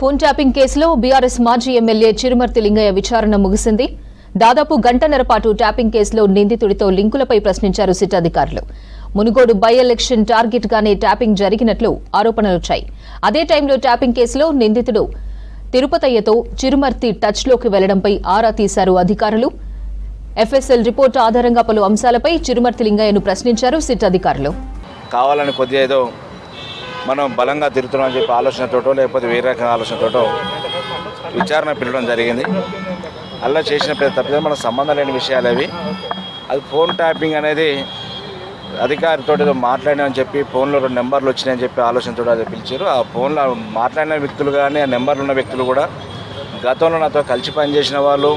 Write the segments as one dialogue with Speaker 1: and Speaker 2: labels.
Speaker 1: Phone tapping కేసులో BRS మాజీ MLA Chirumarthi Lingaiah విచారణ ముగిసింది. దాదాపు గంటన్నర పాటు ట్యాపింగ్ కేసులో నిందితుడితో లింకులపై ప్రశ్నించారు సిట్ అధికారులు మునుగోడు బై ఎలక్షన్ టార్గెట్ గానే ట్యాపింగ్ జరిగినట్లు ఆరోపణలొచ్చాయి అదే టైంలో ట్యాపింగ్ కేసులో నిందితుడు తిరుపతయ్యతో చిరుమర్తి టచ్లోకి వెళ్ళడంపై ఆరా తీశారు అధికారులు. ఎఫ్ఎస్ఎల్ రిపోర్టు ఆధారంగా పలు అంశాలపై చిరుమర్తి లింగయ్యను ప్రశ్నించారు సిట్ అధికారులు
Speaker 2: కావాలని కొద్దిగా ఏదో మనం బలంగా తిరుగుతున్నామని చెప్పి ఆలోచనతోటో లేకపోతే వేరే రకమైన ఆలోచనతోటో విచారణ పిలవడం జరిగింది. అలా చేసిన పెద్ద తప్పితే మన సంబంధం లేని విషయాలు అవి. అది ఫోన్ ట్యాపింగ్ అనేది అధికారితో ఏదో చెప్పి ఫోన్లో రెండు నెంబర్లు వచ్చినాయని చెప్పి ఆలోచనతో అది పిలిచారు. ఆ ఫోన్లో మాట్లాడిన వ్యక్తులు కానీ ఆ నెంబర్లు ఉన్న వ్యక్తులు కూడా గతంలో నాతో కలిసి పనిచేసిన వాళ్ళు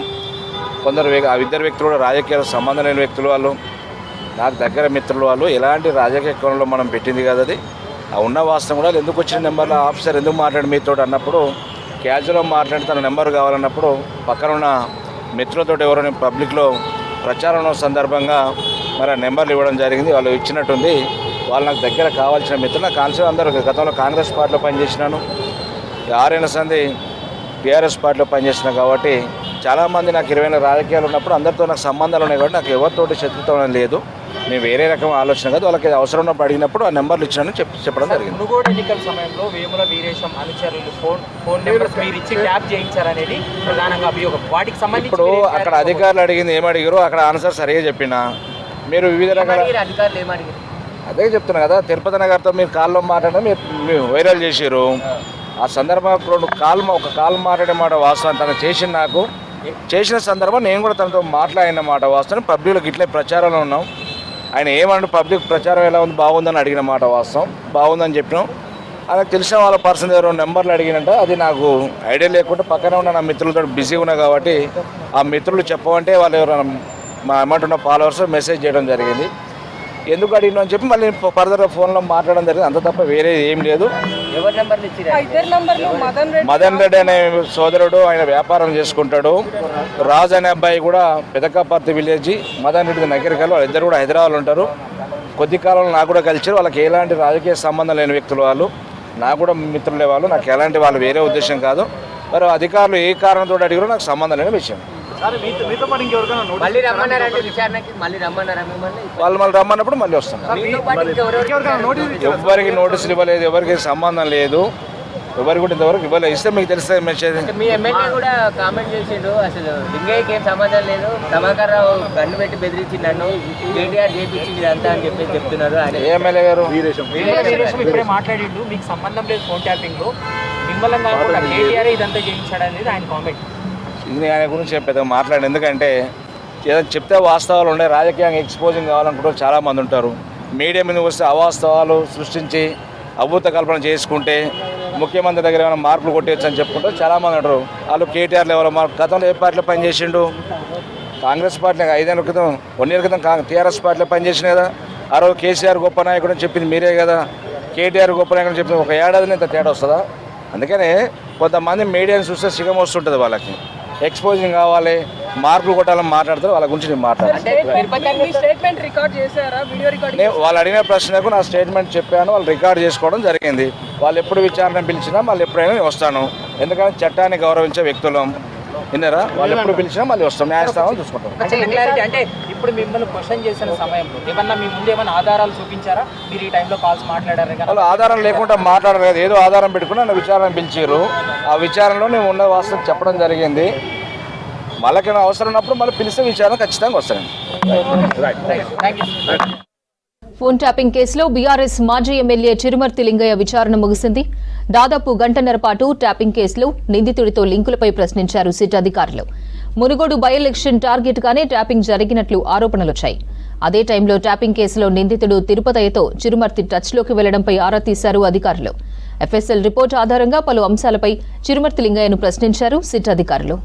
Speaker 2: కొందరు ఆ ఇద్దరు వ్యక్తులు కూడా రాజకీయాలకు సంబంధం లేని వ్యక్తులు వాళ్ళు నాకు దగ్గర మిత్రులు వాళ్ళు. ఎలాంటి రాజకీయ కోణంలో మనం పెట్టింది కదా అది. ఉన్న వాస్తవం కూడా ఎందుకు వచ్చిన నెంబర్లో ఆఫీసర్ ఎందుకు మాట్లాడి మీతో అన్నప్పుడు క్యాజువల్గా మాట్లాడి తన నెంబర్ కావాలన్నప్పుడు పక్కన ఉన్న మిత్రులతో ఎవరైనా పబ్లిక్లో ప్రచారం సందర్భంగా మరి ఆ నెంబర్లు ఇవ్వడం జరిగింది. వాళ్ళు ఇచ్చినట్టుంది. వాళ్ళు నాకు దగ్గర కావాల్సిన మిత్రులు నా కాన్సెప్ట్ అందరూ గతంలో కాంగ్రెస్ పార్టీలో పనిచేసినాను. ఆరైన సంది టీఆర్ఎస్ పార్టీలో పనిచేసిన కాబట్టి చాలామంది నాకు ఇరవై రాజకీయాలు ఉన్నప్పుడు అందరితో నాకు సంబంధాలు ఉన్నాయి కాబట్టి నాకు ఎవరితోటి శత్రుత్వం లేదు. నేను వేరే రకం ఆలోచన కాదు. వాళ్ళకి అవసరం ఉన్నప్పుడు అడిగినప్పుడు ఆ నెంబర్లు ఇచ్చానని చెప్పి చెప్పడం జరిగింది.
Speaker 3: మునుగోడు ఎన్నికల సమయంలో వేముల వీరేశం అనుచరులు ఫోన్ ఫోన్ నెంబర్స్ మీరు ఇచ్చి ట్యాప్ చేయించారనేది ప్రధానంగా అభియోగం. వాటికి సంబంధించి
Speaker 2: ఇప్పుడు అక్కడ? అధికారులు అడిగింది ఏం అడిగారు? అక్కడ ఆన్సర్ సరిగా చెప్పిన? మీరు వివిధ రకాల
Speaker 3: ఏమడిగారు అధికారులు ఏమడిగారు
Speaker 2: అదే చెప్తున్నా కదా. తిరుపతి నగర్తో మీరు కాల్లో మాట్లాడడం మీరు మీరు వైరల్ చేసారు ఆ సందర్భంగా రెండు కాల్ మా- ఒక కాల్ మాట్లాడే మాట వాస్తవం. తను చేసిన నాకు చేసిన సందర్భం నేను కూడా తనతో మాట్లాడిన మాట వాస్తవం. పబ్లిక్లోకి ఇట్లే ప్రచారంలో ఉన్నాం. ఆయన ఏమంటే పబ్లిక్ ప్రచారం ఎలా ఉంది? బాగుందని అడిగిన మాట వాస్తవం. బాగుందని చెప్పినాం. అలా తెలిసిన వాళ్ళ పర్సన్ ఎవరో నెంబర్లు అడిగినంట అది నాకు ఐడియా లేకుండా పక్కనే ఉన్న నా మిత్రులతో బిజీగా ఉన్నా కాబట్టి ఆ మిత్రులు చెప్పమంటే వాళ్ళు ఎవరైనా మా అమౌంట్ ఉన్న ఫాలోవర్స్ మెసేజ్ చేయడం జరిగింది. ఎందుకు అడిగినా అని చెప్పి మళ్ళీ ఫర్దర్ ఫోన్లో మాట్లాడడం జరిగింది. అంత తప్ప వేరే ఏం లేదు.
Speaker 4: మదన్ రెడ్డి
Speaker 2: మదన్ రెడ్డి అనే సోదరుడు ఆయన వ్యాపారం చేసుకుంటాడు. రాజు అనే అబ్బాయి కూడా పెదకపర్తి విలేజ్ మదన్ రెడ్డి నగరికల్ వాళ్ళు ఇద్దరు కూడా హైదరాబాద్ ఉంటారు. కొద్ది కాలంలో నాకు కూడా కలిసి వాళ్ళకి ఎలాంటి రాజకీయ సంబంధం లేని వ్యక్తులు వాళ్ళు. నాకు కూడా మిత్రులే వాళ్ళు. నాకు ఎలాంటి వాళ్ళు వేరే ఉద్దేశం కాదు. మరి అధికారులు ఏ కారణంతో అడిగారో నాకు సంబంధం లేని విషయం.
Speaker 3: మళ్ళీ రమ్మన్నారంటే విచారణకి మళ్ళీ రమ్మన్నారా మిమ్మల్ని?
Speaker 2: వాళ్ళు మళ్ళీ రమ్మన్నప్పుడు మళ్ళీ వస్తాం. ఎవరికి నోటీసులు ఇవ్వలేదు ఎవరికి సంబంధం లేదు ఎవరికి కూడా ఇంతవరకు ఇవ్వలేదు. ఇస్తే మీకు తెలిస్తే మెసేజ్.
Speaker 5: అంటే మీ ఎమ్మెల్యే కూడా కామెంట్ చేసిండు అసలు లింగయ్యకి ఏం సంబంధం లేదు ప్రభాకర్ రావు గన్ను పెట్టి బెదిరించి నన్ను కేటీఆర్ చేపించింది ఇదంతా అని చెప్పేసి చెప్తున్నారు ఆయన.
Speaker 2: ఏ ఎమ్మెల్యే గారు?
Speaker 3: ఇప్పుడే మాట్లాడిండు మీకు సంబంధం లేదు ఫోన్ ట్యాపింగ్లో. మిమ్మల్ని కాకుండా కేటీఆర్ ఇదంతా చేయించాడు అనేది ఆయన కామెంట్
Speaker 2: ఆయన గురించి నేను పెద్దగా ఎందుకంటే ఏదైనా చెప్తే వాస్తవాలు ఉండే రాజకీయంగా ఎక్స్పోజింగ్ కావాలనుకుంటే చాలామంది ఉంటారు. మీడియా మీద వస్తే అవాస్తవాలు సృష్టించి అభూత కల్పన చేసుకుంటే ముఖ్యమంత్రి దగ్గర ఏమైనా మార్కులు కొట్టేయచ్చు అని చెప్పుకుంటే చాలామంది ఉంటారు. వాళ్ళు కేటీఆర్ లెవెల్ మార్పు గతంలో ఏ పార్టీలో పనిచేసిండు? కాంగ్రెస్ పార్టీ ఐదేళ్ళ క్రితం వన్ ఇయర్ క్రితం కా- టీఆర్ఎస్ పార్టీలో పనిచేసిన కదా? ఆ రోజు కేసీఆర్ గొప్ప నాయకుడు అని చెప్పింది మీరే కదా? కేటీఆర్ గొప్ప నాయకుడు అని చెప్పింది ఒక ఏడాది ఇంత తేడా వస్తుందా? అందుకనే కొంతమంది మీడియాని చూస్తే సిగం వస్తుంటుంది వాళ్ళకి. ఎక్స్పోజింగ్ కావాలి మార్కులు కొట్టాలని మాట్లాడతారు వాళ్ళ గురించి నేను మాట్లాడాను.
Speaker 3: అంటే తిరుపతి
Speaker 4: మీ స్టేట్మెంట్ రికార్డ్ చేశారా? వీడియో రికార్డ్
Speaker 2: నేను వాళ్ళు అడిగిన ప్రశ్నకు నా స్టేట్మెంట్ చెప్పాను వాళ్ళు రికార్డ్ చేసుకోవడం జరిగింది. వాళ్ళు ఎప్పుడు విచారణ పిలిచినా మళ్ళీ ఎప్పుడైనా వస్తాను. ఎందుకంటే చట్టాన్ని గౌరవించే వ్యక్తులం. విన్నారా? వాళ్ళు ఎప్పుడు పిలిచినా మళ్ళీ వస్తాం. న్యాయస్థానం చూసుకుంటాం.
Speaker 3: అంటే ఇప్పుడు మిమ్మల్ని క్వశ్చన్ చేసిన సమయంలో ఏమన్నా మీ ముందు ఏమైనా ఆధారాలు చూపించారా? మీరు ఈ టైంలో కాల్స్ మాట్లాడారు కదా.
Speaker 2: వాళ్ళు ఆధారం లేకుండా మాట్లాడలేదు ఏదో ఆధారం పెట్టుకుని నన్ను విచారణ పిలిచారు. ఆ విచారణలో నేను ఉన్న వాస్తవం చెప్పడం జరిగింది. మళ్ళీ అవసరం ఉన్నప్పుడు మళ్ళీ పిలిస్తే విచారణ ఖచ్చితంగా వస్తాను
Speaker 1: ఫోన్ ట్యాపింగ్ కేసులో బీఆర్ఎస్ మాజీ ఎమ్మెల్యే చిరుమర్తి లింగయ్య విచారణ ముగిసింది. దాదాపు గంటన్నర పాటు ట్యాపింగ్ కేసులో నిందితుడితో లింకులపై ప్రశ్నించారు సిట్ అధికారులు. మునుగోడు బై ఎలక్షన్ టార్గెట్ గానే ట్యాపింగ్ జరిగినట్లు ఆరోపణలొచ్చాయి. అదే టైంలో ట్యాపింగ్ కేసులో నిందితుడు తిరుపతయ్యతో చిరుమర్తి టచ్లోకి వెళ్ళడంపై ఆరా తీశారు అధికారులు. ఎఫ్ఎస్ఎల్ రిపోర్టు ఆధారంగా పలు అంశాలపై చిరుమర్తి లింగయ్యను ప్రశ్నించారు సిట్ అధికారులు.